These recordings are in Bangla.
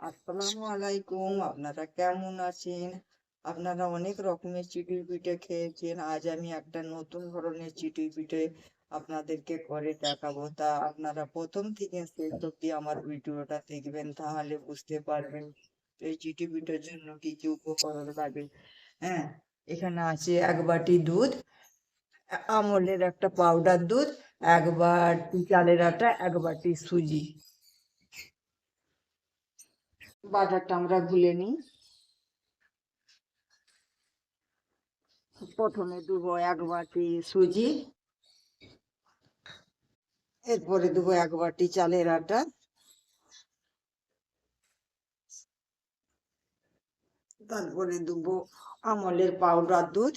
আসসালামু আলাইকুম আপনারা কেমন আছেন? আপনারা অনেক রকমের চিতই পিঠে খেয়েছেন। আজ আমি একটা নতুন ধরনের চিতই পিঠে আপনাদেরকে করে দেখাবো। তা আপনারা প্রথম থেকে শেষ অব্দি আমার ভিডিওটা দেখবেন, তাহলে বুঝতে পারবেন এই চিতই পিঠের জন্য কি কি উপকরণ লাগে। হ্যাঁ এখানে আছে এক বাটি দুধ, আমলের একটা পাউডার দুধ, এক বাটি চালের আটা, এক বাটি সুজি। বাটারটা আমরা গুলে নিই। প্রথমে দেবো এক বাটি সুজি, এরপরে দেবো এক বাটি চালের আটা। তারপরে দেবো আমলের পাউডার দুধ।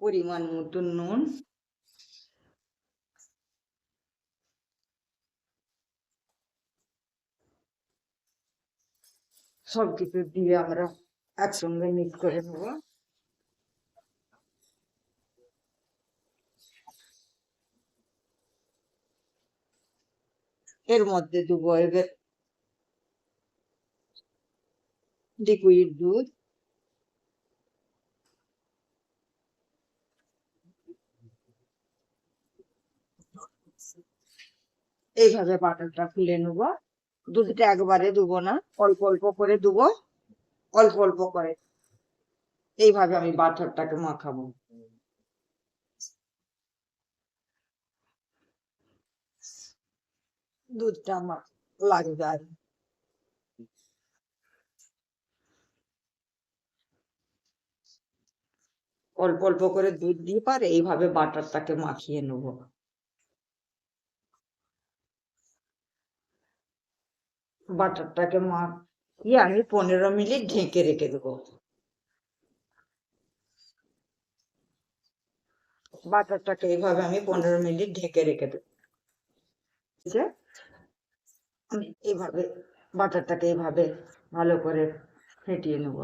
পরিমাণ মতো নুন। সব কিছু দিয়ে আমরা একসঙ্গে মিক্স করে নেব। এর মধ্যে দেবো এবার লিকুইড দুধ। এইভাবে বাটারটা ফুলে নেব। দুধটা একবারে দেবো না, অল্প অল্প করে দেবো, অল্প অল্প করে। এইভাবে আমি বাটারটাকে মাখাবো। দুধটা আমার লাগবে আর। অল্প অল্প করে দুধ দিয়ে পারে, এইভাবে বাটারটাকে মাখিয়ে নেব। বাটারটাকে মাখিয়ে আমি পনেরো মিনিট ঢেকে রেখে দেবো। বাটারটাকে এইভাবে আমি পনেরো মিনিট ঢেকে রেখে দেবো। আমি এইভাবে, বাটারটাকে এইভাবে ভালো করে ফেটিয়ে নেব।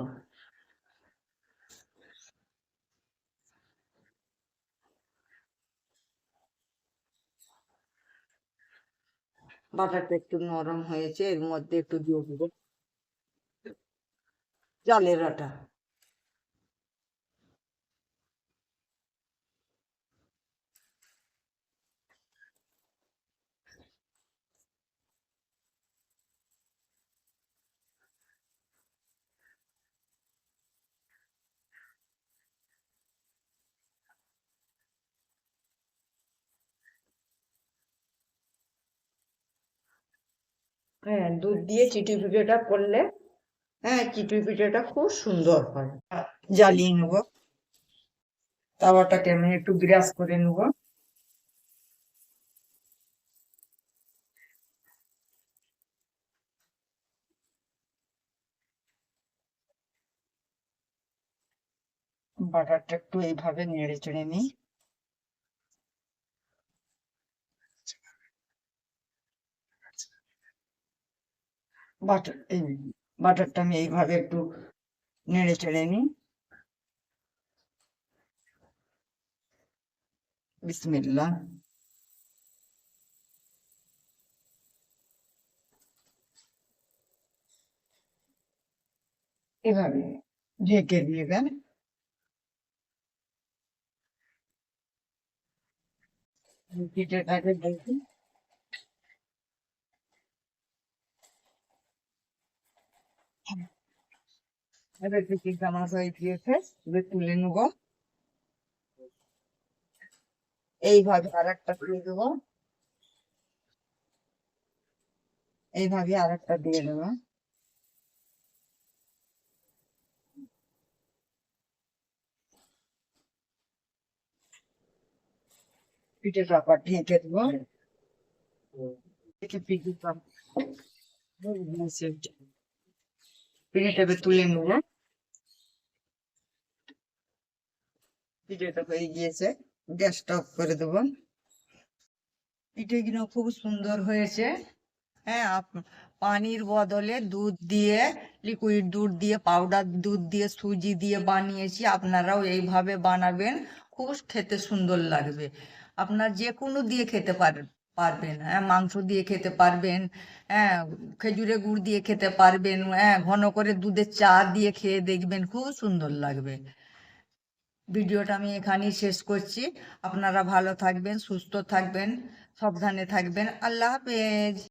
বাটারটা একটু নরম হয়েছে এর মধ্যে একটু দিয়ে দেবো। জলের আটা। হ্যাঁ দুধ দিয়ে চিটি পিঠেটা করলে হ্যাঁ চিটি পিঠেটা খুব সুন্দর হয়। জ্বালিয়ে নেব। তাওয়াটাকে আমি একটু গ্রাস করে নেব। বাটারটা একটু এইভাবে নেড়ে চেড়ে নিই। বাটার এই বাটারটা আমি এইভাবে একটু নেড়ে চেড়ে নিই। বিসমিল্লাহ। এভাবে ঢেকে পিঠেটাকে দেখি এবার আমার হয়ে গিয়েছে, এবার তুলে নেব। এইভাবে আর একটা দিয়ে দেবো। এইভাবে আর একটা দিয়ে দেবো। পিঠেটা আবার ঢেকে দেবো। পিঠেটা পিঠেটা তুলে নেব। ভিডিওটা হয়ে গিয়েছে। গ্যাসটা অফ করে দেব। পিঠে খুব সুন্দর হয়েছে। হ্যাঁ পানির বদলে দুধ দিয়ে লিকুইড দুধ দিয়ে পাউডার দুধ দিয়ে, সুজি দিয়ে বানিয়েছি। আপনারাও এইভাবে বানাবেন। খুব খেতে সুন্দর লাগবে। আপনার যে কোনো দিয়ে খেতে পারেন পারবেন। হ্যাঁ মাংস দিয়ে খেতে পারবেন। হ্যাঁ খেজুরে গুড় দিয়ে খেতে পারবেন। হ্যাঁ ঘন করে দুধের চা দিয়ে খেয়ে দেখবেন। খুব সুন্দর লাগবে। ভিডিওটা আমি এখানেই শেষ করছি। আপনারা ভালো থাকবেন সুস্থ থাকবেন সাবধানে থাকবেন। আল্লাহ হাফেজ।